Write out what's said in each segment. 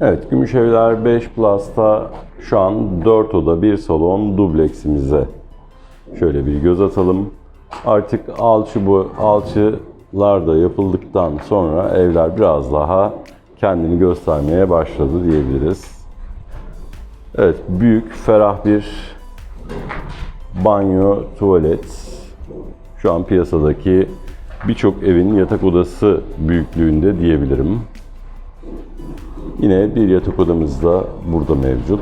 Evet, Gümüşevler 5 Plus'ta şu an 4 oda 1 salon dubleksimize şöyle bir göz atalım. Artık alçı bu alçılar da yapıldıktan sonra evler biraz daha kendini göstermeye başladı diyebiliriz. Evet, büyük, ferah bir banyo, tuvalet. Şu an piyasadaki birçok evin yatak odası büyüklüğünde diyebilirim. Yine bir yatak odamız da burada mevcut.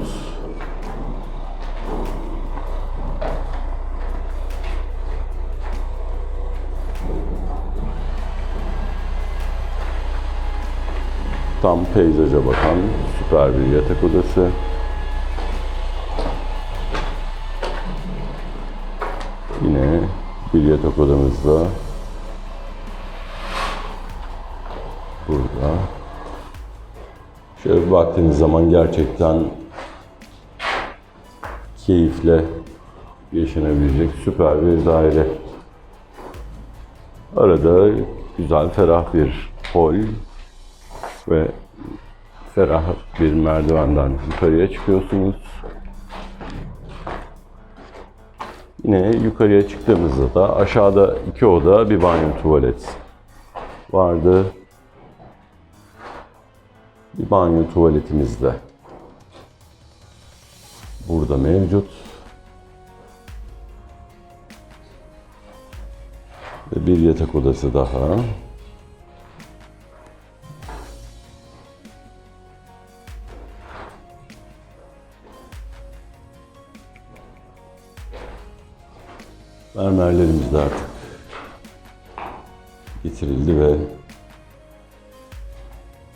Tam peyzaja bakan süper bir yatak odası. Yine bir yatak odamız da burada. Şöyle bir baktığınız zaman gerçekten keyifle yaşanabilecek süper bir daire. Arada güzel, ferah bir hol ve ferah bir merdivenden yukarıya çıkıyorsunuz. Yine yukarıya çıktığımızda da aşağıda iki oda, bir banyo, tuvalet vardı. Bir banyo tuvaletimiz de burada mevcut. Ve bir yatak odası daha. Mermerlerimiz de artık getirildi ve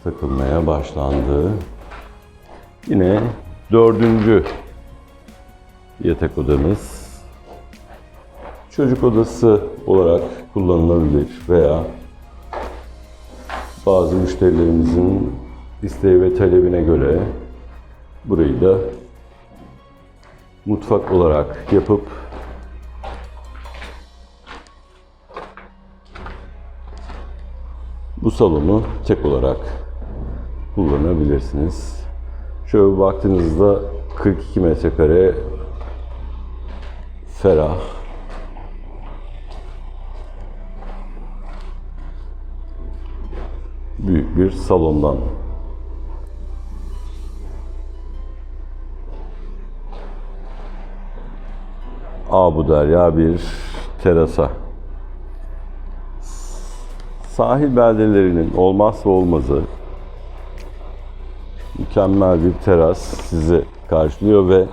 takılmaya başlandı. Yine dördüncü yatak odamız çocuk odası olarak kullanılabilir veya bazı müşterilerimizin isteği ve talebine göre burayı da mutfak olarak yapıp bu salonu tek olarak kullanabilirsiniz. Şöyle baktığınızda 42 metrekare ferah. Büyük bir salondan. Abu Derya bir terasa. Sahil beldelerinin olmazsa olmazı mükemmel bir teras sizi karşılıyor ve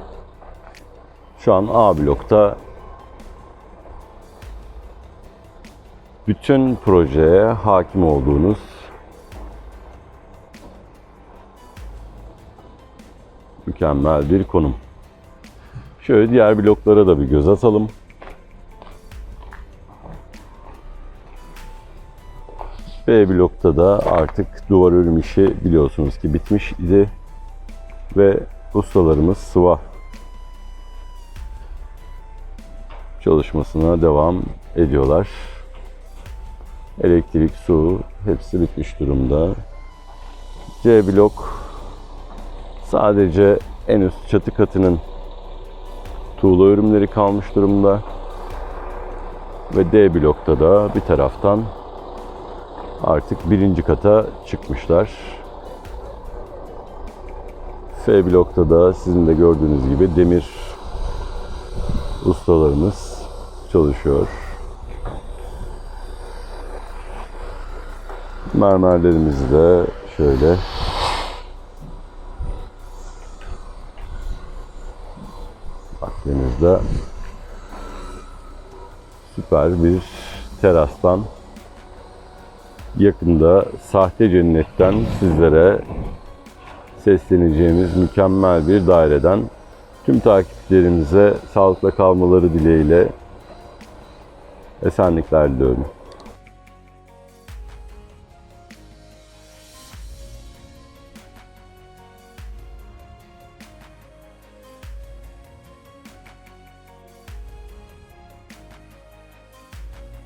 şu an A blokta bütün projeye hakim olduğunuz mükemmel bir konum. Şöyle diğer bloklara da bir göz atalım. B blokta da artık duvar örüm işi biliyorsunuz ki bitmiş idi. Ve ustalarımız sıva çalışmasına devam ediyorlar. Elektrik, su hepsi bitmiş durumda. C blok sadece en üst çatı katının tuğla örümleri kalmış durumda. Ve D blokta da bir taraftan artık birinci kata çıkmışlar. F blokta da sizin de gördüğünüz gibi demir ustalarımız çalışıyor. Mermerlerimizi de şöyle baktığınızda süper bir terastan yakında sahte cennetten sizlere sesleneceğimiz mükemmel bir daireden tüm takipçilerimize sağlıkla kalmaları dileğiyle esenlikler diliyorum.